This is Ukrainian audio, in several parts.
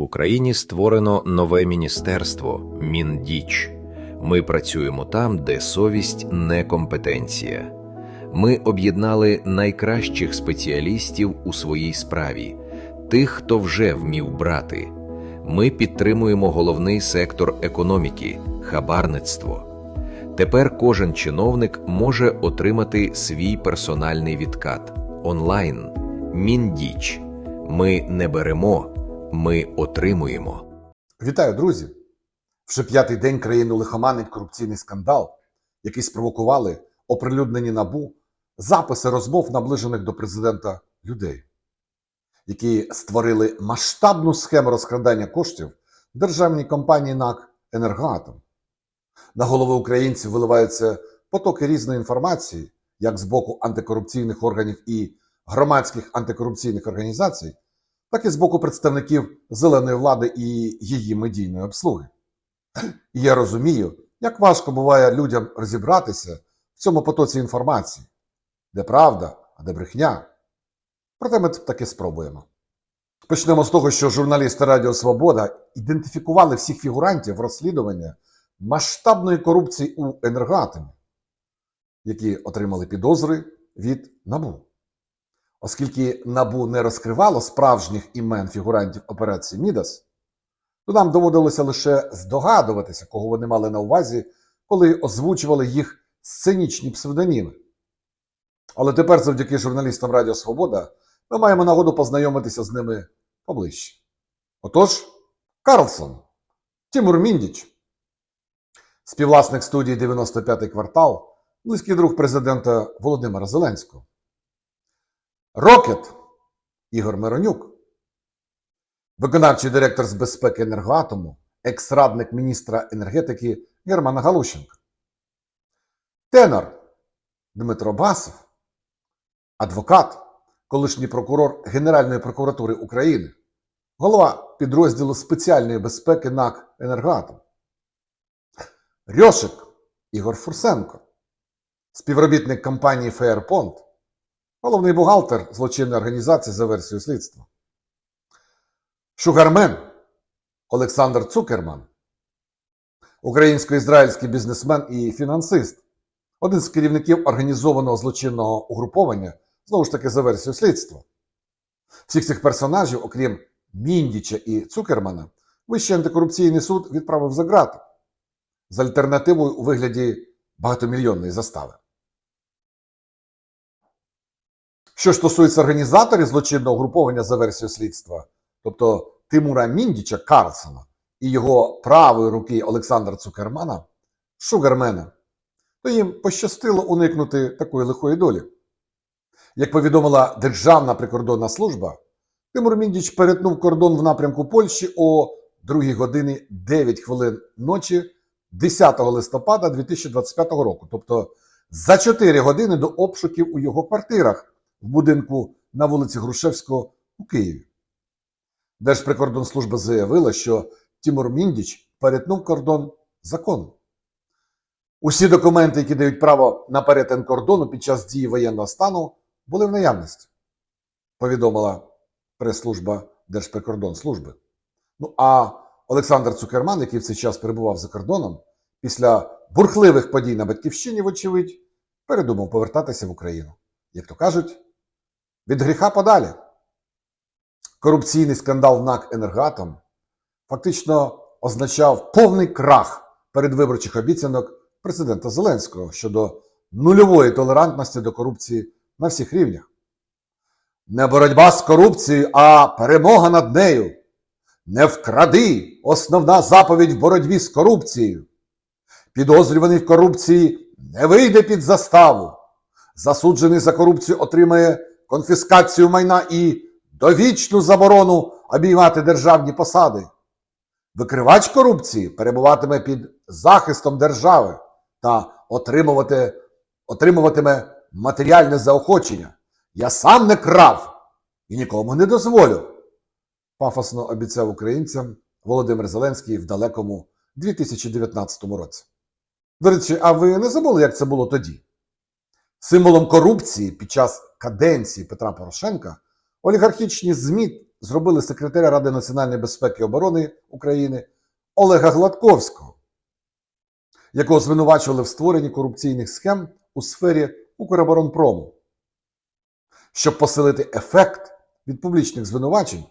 В Україні створено нове міністерство Міндіч. Ми працюємо там, де совість не компетенція. Ми об'єднали найкращих спеціалістів у своїй справі, тих, хто вже вмів брати. Ми підтримуємо головний сектор економіки хабарництво. Тепер кожен чиновник може отримати свій персональний відкат онлайн. Міндіч. Ми не беремо, ми отримуємо. Вітаю, друзі! Вже п'ятий день країну лихоманить корупційний скандал, який спровокували оприлюднені набу записи розмов наближених до президента людей, які створили масштабну схему розкрадання коштів державній компанії НАК Енергоатом. На голови українців виливаються потоки різної інформації, як з боку антикорупційних органів і громадських антикорупційних організацій, так і з боку представників зеленої влади і її медійної обслуги. І я розумію, як важко буває людям розібратися в цьому потоці інформації, де правда, а де брехня. Проте ми таки спробуємо. Почнемо з того, що журналісти Радіо Свобода ідентифікували всіх фігурантів розслідування масштабної корупції у енергоатомі, які отримали підозри від НАБУ. Оскільки НАБУ не розкривало справжніх імен фігурантів операції Мідас, то нам доводилося лише здогадуватися, кого вони мали на увазі, коли озвучували їх сценічні псевдоніми. Але тепер, завдяки журналістам Радіо Свобода, ми маємо нагоду познайомитися з ними поближче. Отож, Карлсон, Тимур Міндіч, співвласник студії 95-й квартал, близький друг президента Володимира Зеленського. Рокет. Ігор Миронюк, виконавчий директор з безпеки енергоатому, екс-радник міністра енергетики Германа Галущенка. Тенор. Дмитро Басов, адвокат, колишній прокурор Генеральної прокуратури України, голова підрозділу спеціальної безпеки НАК Енергоатом. Рьошик Ігор Фурсенко, співробітник компанії Фейерпонт, головний бухгалтер злочинної організації за версією слідства. Шугармен Олександр Цукерман, українсько-ізраїльський бізнесмен і фінансист, один з керівників організованого злочинного угруповання, знову ж таки за версією слідства. Всіх цих персонажів, окрім Міндіча і Цукермана, Вищий антикорупційний суд відправив за ґрати з альтернативою у вигляді багатомільйонної застави. Що стосується організаторів злочинного груповання за версією слідства, тобто Тимура Міндіча Карлсона і його правої руки Олександра Цукермана, Шугармена, то їм пощастило уникнути такої лихої долі. Як повідомила Державна прикордонна служба, Тимур Міндіч перетнув кордон в напрямку Польщі о 2 години 9 хвилин ночі 10 листопада 2025 року, тобто за 4 години до обшуків у його квартирах будинку на вулиці Грушевського у Києві. Держприкордонслужба заявила, що Тимур Міндіч перетнув кордон законом. Усі документи, які дають право на перетин кордону під час дії воєнного стану, були в наявності, повідомила прес-служба Держприкордонслужби. Ну а Олександр Цукерман, який в цей час перебував за кордоном, після бурхливих подій на Батьківщині, вочевидь, передумав повертатися в Україну. Як то кажуть, від гріха подалі. Корупційний скандал НАК Енергатом фактично означав повний крах передвиборчих обіцянок президента Зеленського щодо нульової толерантності до корупції на всіх рівнях. Не боротьба з корупцією, а перемога над нею. Не вкради основна заповідь в боротьбі з корупцією. Підозрюваний в корупції не вийде під заставу. Засуджений за корупцію отримає конфіскацію майна і довічну заборону обіймати державні посади. Викривач корупції перебуватиме під захистом держави та отримувати, отримуватиме матеріальне заохочення. Я сам не крав і нікому не дозволю. Пафосно обіцяв українцям Володимир Зеленський в далекому 2019 році. До речі, а ви не забули, як це було тоді? Символом корупції під час каденції Петра Порошенка олігархічні ЗМІ зробили секретаря Ради національної безпеки і оборони України Олега Гладковського, якого звинувачували в створенні корупційних схем у сфері Укроборонпрому. Щоб посилити ефект від публічних звинувачень,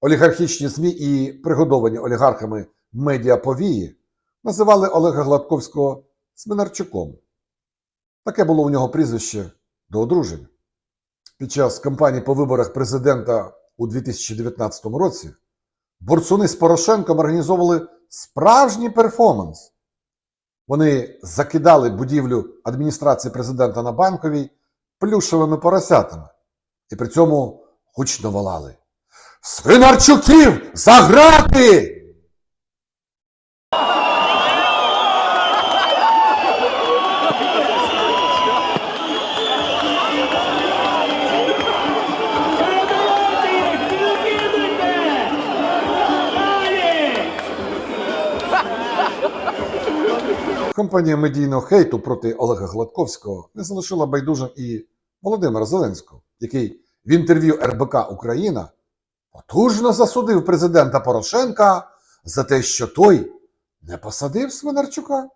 олігархічні ЗМІ і пригодовані олігархами медіаповії називали Олега Гладковського Свинарчуком. Таке було у нього прізвище до одруження. Під час кампанії по виборах президента у 2019 році борцуни з Порошенком організовували справжній перформанс. Вони закидали будівлю адміністрації президента на банковій плюшевими поросятами і при цьому гучно волали. Свинарчуків заграти! Компанія медійного хейту проти Олега Гладковського не залишила байдужим і Володимира Зеленського, який в інтерв'ю РБК Україна потужно засудив президента Порошенка за те, що той не посадив Свинарчука.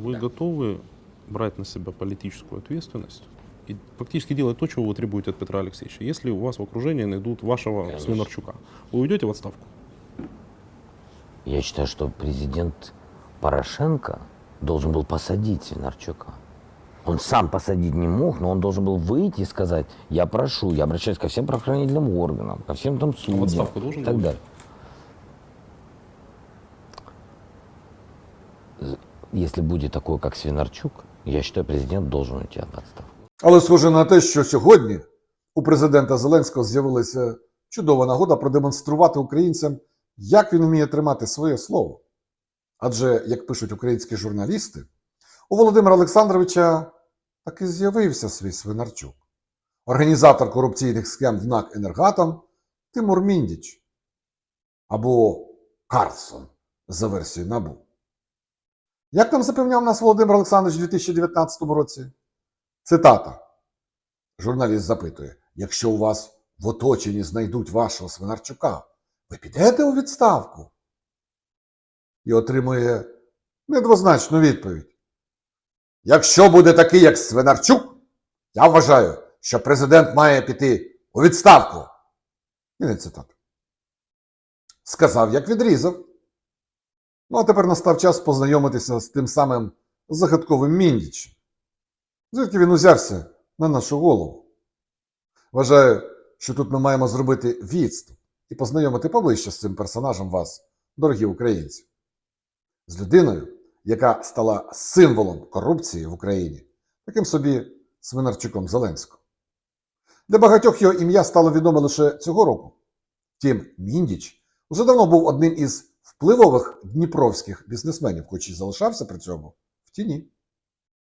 Вы готовы брать на себя политическую ответственность и фактически делать то, чего вы требуете от Петра Алексеевича, если у вас в окружении найдут вашего Конечно. Свинарчука? Вы уйдете в отставку? Я считаю, что президент Порошенко должен был посадить Свинарчука. Он сам посадить не мог, но он должен был выйти и сказать, я прошу, я обращаюсь ко всем правоохранительным органам, ко всем там судьям отставку должен и так был далее. З- Если будет такой, как Свинарчук, я считаю, президент должен уйти в отставку. Але схоже на те, що сьогодні у президента Зеленського з'явилася чудова нагода продемонструвати українцям, як він вміє тримати своє слово. Адже, як пишуть українські журналісти, у Володимира Олександровича таки з'явився свій свинарчук. Організатор корупційних схем в НАК Енергатом Тимур Міндіч або Карлсон за версією НАБУ. Як там запевняв нас Володимир Олександрович у 2019 році? Цитата. Журналіст запитує: якщо у вас в оточенні знайдуть вашого Свинарчука, ви підете у відставку? І отримує недвозначну відповідь. Якщо буде такий, як Свинарчук, я вважаю, що президент має піти у відставку. Кінець цитати. Сказав, як відрізав. Ну, а тепер настав час познайомитися з тим самим загадковим Міндічем. Звідки він узявся на нашу голову? Вважаю, що тут ми маємо зробити відступ і познайомити поближче з цим персонажем вас, дорогі українці, з людиною, яка стала символом корупції в Україні, таким собі Свинарчуком Зеленського. Для багатьох його ім'я стало відоме лише цього року. Втім, Міндіч уже давно був одним із впливових дніпровських бізнесменів, хоч і залишався при цьому в тіні.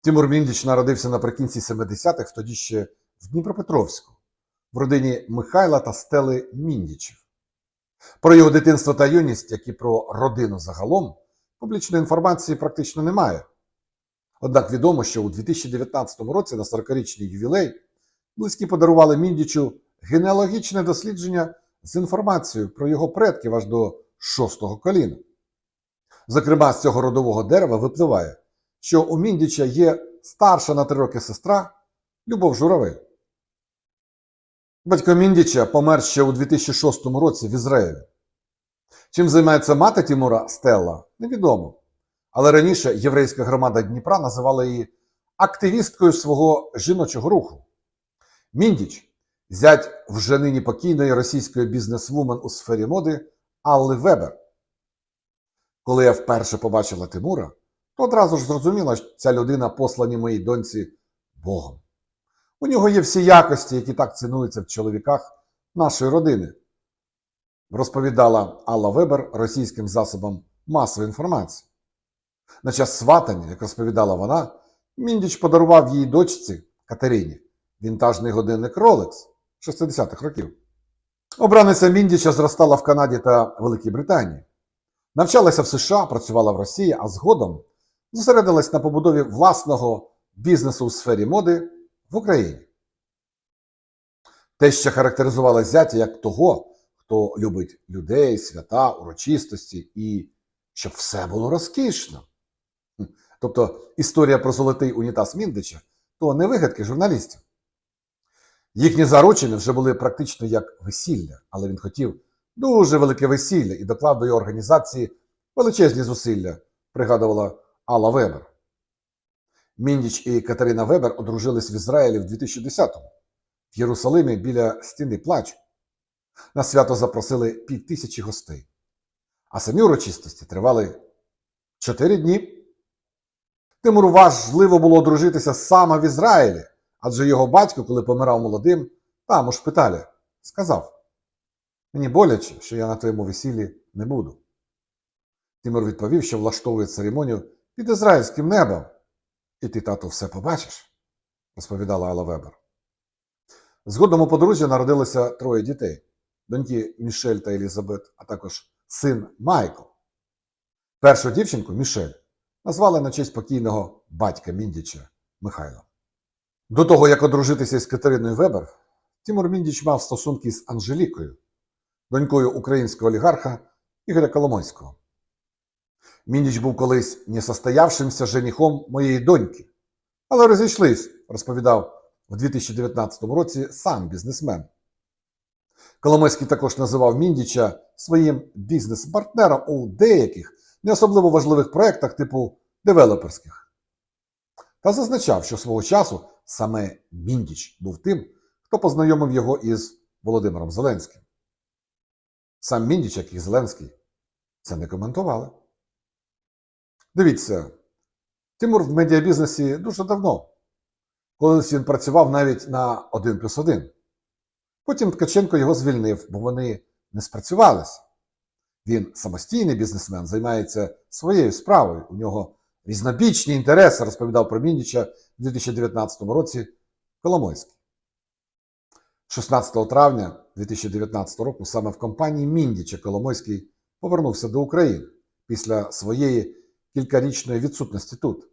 Тимур Міндіч народився наприкінці 70-х, тоді ще в Дніпропетровську, в родині Михайла та Стели Міндічів. Про його дитинство та юність, як і про родину загалом, публічної інформації практично немає. Однак відомо, що у 2019 році на 40-річний ювілей близькі подарували Міндічу генеалогічне дослідження з інформацією про його предків аж до шостого коліна. Зокрема, з цього родового дерева випливає, що у Міндіча є старша на три роки сестра Любов Журавель. Батько Міндіча помер ще у 2006 році в Ізраїлі. Чим займається мати Тімура Стелла, невідомо. Але раніше єврейська громада Дніпра називала її активісткою свого жіночого руху. Міндіч зять вже нині покійної російської бізнесвумен у сфері моди Алли Вебер. Коли я вперше побачила Тимура, то одразу ж зрозуміла, що ця людина послані моїй доньці Богом. У нього є всі якості, які так цінуються в чоловіках нашої родини, розповідала Алла Вебер російським засобам масової інформації. На час сватання, як розповідала вона, Міндіч подарував її дочці Катерині вінтажний годинник Rolex 60-х років. Обраниця Міндіча зростала в Канаді та Великій Британії. Навчалася в США, працювала в Росії, а згодом зосередилась на побудові власного бізнесу у сфері моди в Україні. Те, що характеризувало зятя як того, хто любить людей, свята, урочистості і щоб все було розкішно. Тобто історія про золотий унітаз Міндича то не вигадки журналістів. Їхні заручини вже були практично як весілля, але він хотів дуже велике весілля і доклав до його організації величезні зусилля, пригадувала Алла Вебер. Міндіч і Катерина Вебер одружились в Ізраїлі в 2010-му в Єрусалимі біля стіни плачу. На свято запросили півтисячі гостей, а самі урочистості тривали чотири дні. Тимуру важливо було одружитися саме в Ізраїлі, адже його батько, коли помирав молодим, там у шпиталі, сказав: Мені боляче, що я на твоєму весіллі не буду. Тимур відповів, що влаштовує церемонію під ізраїльським небом. І ти, тату, все побачиш, розповідала Алла Вебер. Згодом у подружжя народилося троє дітей: доньки Мішель та Елізабет, а також син Майкл. Першу дівчинку Мішель назвали на честь покійного батька Міндіча Михайла. До того, як одружитися з Катериною Вебер, Тимур Міндіч мав стосунки з Анжелікою, донькою українського олігарха Ігоря Коломойського. Міндіч був колись несостоявшимся женихом моєї доньки, але розійшлись, розповідав в 2019 році сам бізнесмен. Коломойський також називав Міндіча своїм бізнес-партнером у деяких не особливо важливих проєктах типу девелоперських. Та зазначав, що свого часу саме Міндіч був тим, хто познайомив його із Володимиром Зеленським. Сам Міндіч, як і Зеленський, це не коментували. Дивіться, Тимур в медіабізнесі дуже давно. Колись він працював навіть на 1 плюс 1. Потім Ткаченко його звільнив, бо вони не спрацювалися. Він самостійний бізнесмен, займається своєю справою. У нього різнобічні інтереси, розповідав про Міндіча в 2019 році Коломойський. 16 травня 2019 року саме в компанії Міндіча Коломойський повернувся до України після своєї кількарічної відсутності тут.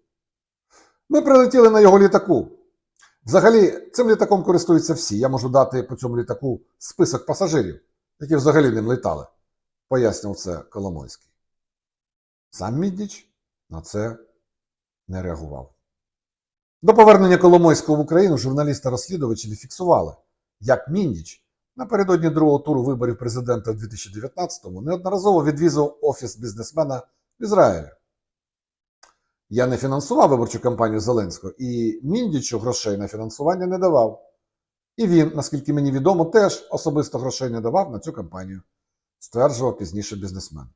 Ми прилетіли на його літаку. Взагалі, цим літаком користуються всі. Я можу дати по цьому літаку список пасажирів, які взагалі ним літали, пояснив це Коломойський. Сам Мідніч на це не реагував. До повернення Коломойського в Україну журналісти-розслідувачі фіксували, як Міндіч напередодні другого туру виборів президента в 2019-му неодноразово відвізав офіс бізнесмена в Ізраїлі. Я не фінансував виборчу кампанію Зеленського, і Міндічу грошей на фінансування не давав. І він, наскільки мені відомо, теж особисто грошей не давав на цю кампанію, стверджував пізніше бізнесмен.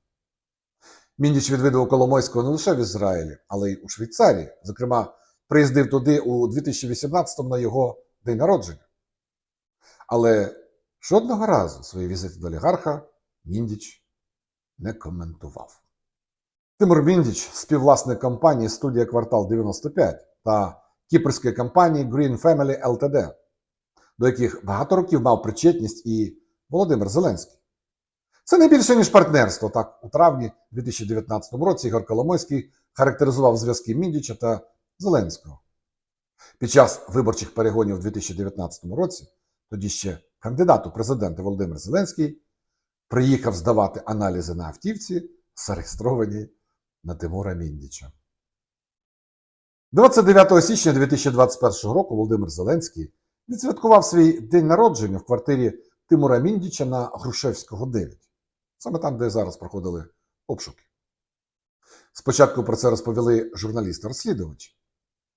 Міндіч відвідував Коломойського не лише в Ізраїлі, але й у Швейцарії. Зокрема, приїздив туди у 2018-му на його день народження. Але жодного разу свої візити до олігарха Міндіч не коментував. Тимур Міндіч, співвласник компанії студія Квартал 95 та кіпрської компанії Green Family Ltd, до яких багато років мав причетність і Володимир Зеленський. Це не більше, ніж партнерство. Так, у травні 2019 році Ігор Коломойський характеризував зв'язки Міндіча та Зеленського. Під час виборчих перегонів у 2019 році, тоді ще кандидат у президенти Володимир Зеленський приїхав здавати аналізи на автівці, зареєстровані на Тимура Міндіча. 29 січня 2021 року Володимир Зеленський відсвяткував свій день народження в квартирі Тимура Міндіча на Грушевського 9, саме там, де зараз проходили обшуки. Спочатку про це розповіли журналісти-розслідувачі.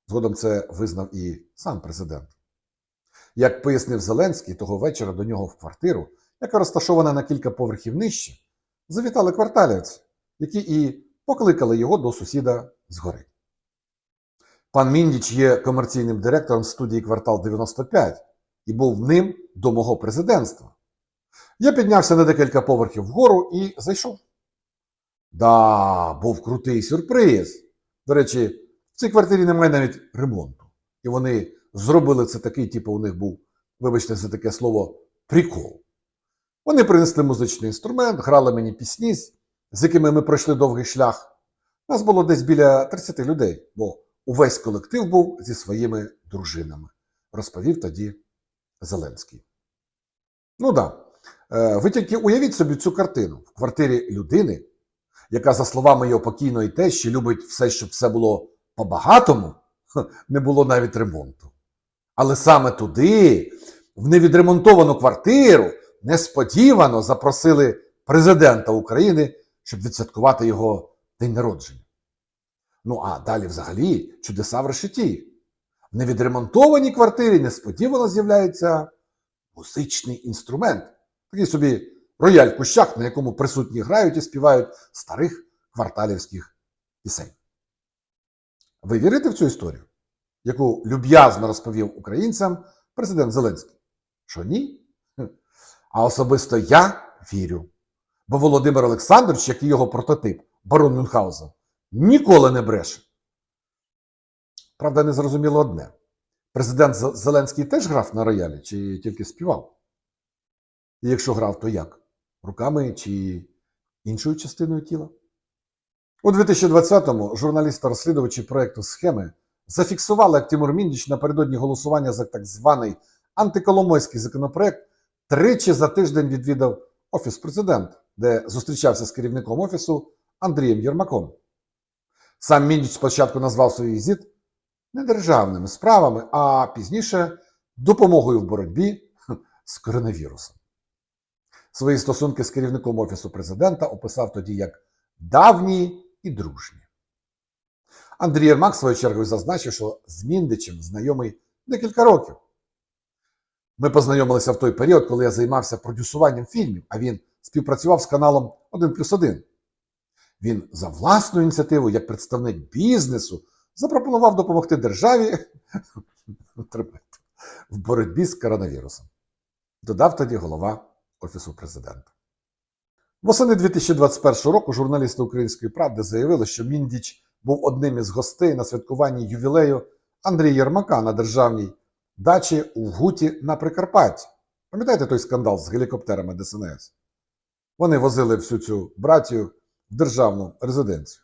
Згодом це визнав і сам президент. Як пояснив Зеленський, того вечора до нього в квартиру, яка розташована на кілька поверхів нижче, завітали кварталівці, які і покликали його до сусіда згори. Пан Міндіч є комерційним директором студії Квартал 95 і був ним до мого президентства. Я піднявся на декілька поверхів вгору і зайшов. Да, був крутий сюрприз. До речі, в цій квартирі немає навіть ремонту. І вони зробили це такий, типу, у них був, вибачте, за таке слово, прикол. Вони принесли музичний інструмент, грали мені пісні, з якими ми пройшли довгий шлях. Нас було десь біля 30 людей, бо увесь колектив був зі своїми дружинами, розповів тоді Зеленський. Ну. Да. Ви тільки уявіть собі цю картину в квартирі людини, яка, за словами його покійної тещі, любить все, щоб все було по-багатому, не було навіть ремонту. Але саме туди, в невідремонтовану квартиру, несподівано запросили президента України, щоб відсвяткувати його день народження. Ну а далі взагалі чудеса в решеті. В невідремонтованій квартирі несподівано з'являється музичний інструмент. Такий собі рояль в кущах, на якому присутні грають і співають старих кварталівських пісень. Ви вірите в цю історію, яку люб'язно розповів українцям президент Зеленський? Що ні? А особисто я вірю. Бо Володимир Олександрович, як і його прототип, барон Мюнхгаузен, ніколи не бреше. Правда, не зрозуміло одне. Президент Зеленський теж грав на роялі чи тільки співав? І якщо грав, то як? Руками чи іншою частиною тіла? У 2020-му журналісти-розслідувачі проєкту схеми зафіксували, як Тимур Міндіч напередодні голосування за так званий антиколомойський законопроект тричі за тиждень відвідав Офіс президента, де зустрічався з керівником офісу Андрієм Єрмаком. Сам Міндіч спочатку назвав свій візит не державними справами, а пізніше допомогою в боротьбі з коронавірусом. Свої стосунки з керівником Офісу президента описав тоді як давні і дружні. Андрій Єрмак, своєю чергою, зазначив, що з Міндичем знайомий декілька років. Ми познайомилися в той період, коли я займався продюсуванням фільмів, а він співпрацював з каналом 1 плюс 1. Він за власну ініціативу, як представник бізнесу, запропонував допомогти державі в боротьбі з коронавірусом. Додав тоді голова Офісу президента. Восени 2021 року журналісти Української правди заявили, що Міндіч був одним із гостей на святкуванні ювілею Андрія Єрмака на державній дачі у Гуті на Прикарпатті. Пам'ятаєте той скандал з гелікоптерами ДСНС? Вони возили всю цю братію в державну резиденцію.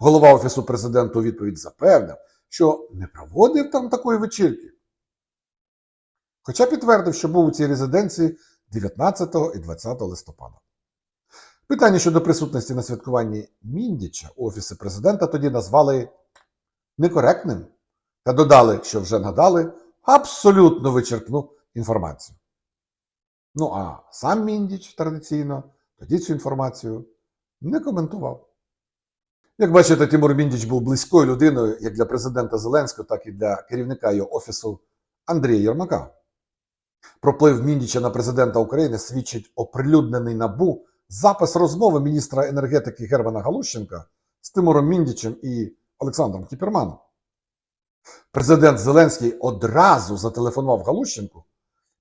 Голова Офісу президента у відповідь запевнив, що не проводив там такої вечірки. Хоча підтвердив, що був у цій резиденції 19 і 20 листопада. Питання щодо присутності на святкуванні Міндіча у Офісі президента тоді назвали некоректним та додали, що вже надали абсолютно вичерпну інформацію. Ну а сам Міндіч традиційно тоді цю інформацію не коментував. Як бачите, Тимур Міндіч був близькою людиною як для президента Зеленського, так і для керівника його офісу Андрія Єрмака. Про вплив Міндіча на президента України свідчить оприлюднений набу запис розмови міністра енергетики Германа Галущенка з Тимуром Міндічем і Олександром Кіперманом. Президент Зеленський одразу зателефонував Галущенку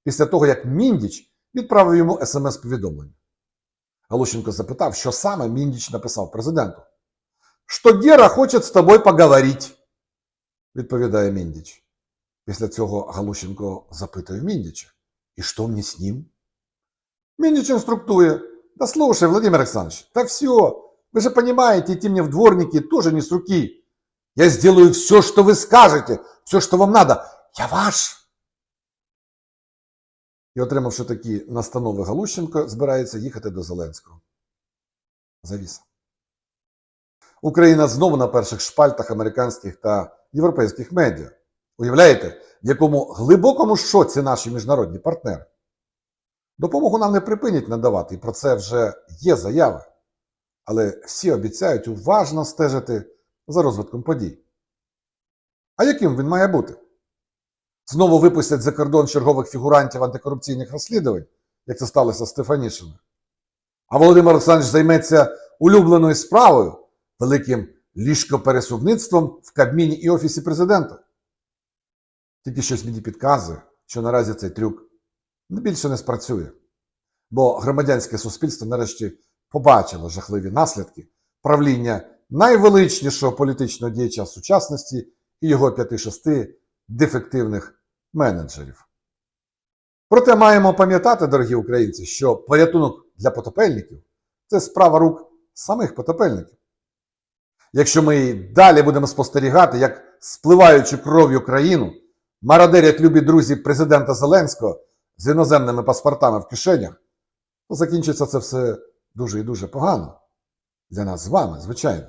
після того, як Міндіч відправив йому смс-повідомлення. Галущенко запитав, що саме Міндіч написав президенту. Що Гера хоче з тобою поговорити, відповідає Міндіч. Після цього Галущенко запитує Міндіча. І що мені з ним? Міндіч інструктує. Да слушай, Владимир Александрович, да все, вы же понимаете, идти мне в дворники тоже не с руки. Я сделаю все, что вы скажете, все, что вам надо. Я ваш. І отримавши такі настанови Галущенко, збирається їхати до Зеленського. Завіса. Україна знову на перших шпальтах американських та європейських медіа. Уявляєте, в якому глибокому шоці наші міжнародні партнери? Допомогу нам не припинять надавати, і про це вже є заяви. Але всі обіцяють уважно стежити за розвитком подій. А яким він має бути? Знову випустять за кордон чергових фігурантів антикорупційних розслідувань, як це сталося з Стефанішиною. А Володимир Олександрович займеться улюбленою справою, великим ліжкопересувництвом в Кабміні і Офісі президента. Тільки щось мені підказує, що наразі цей трюк більше не спрацює. Бо громадянське суспільство нарешті побачило жахливі наслідки правління найвеличнішого політичного діяча сучасності і його 5-6 дефективних менеджерів. Проте маємо пам'ятати, дорогі українці, що порятунок для потопельників це справа рук самих потопельників. Якщо ми далі будемо спостерігати, як спливаючи кров'ю країну, мародерять любі друзі президента Зеленського з іноземними паспортами в кишенях, то закінчиться це все дуже і дуже погано. Для нас з вами, звичайно.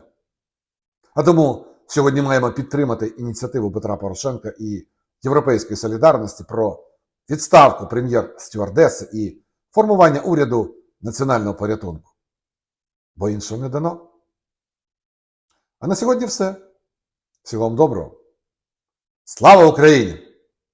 А тому сьогодні маємо підтримати ініціативу Петра Порошенка і Європейської солідарності про відставку прем'єр-стюардеси і формування уряду національного порятунку. Бо іншого не дано. А на сьогодні все. Всього вам доброго. Слава Україні!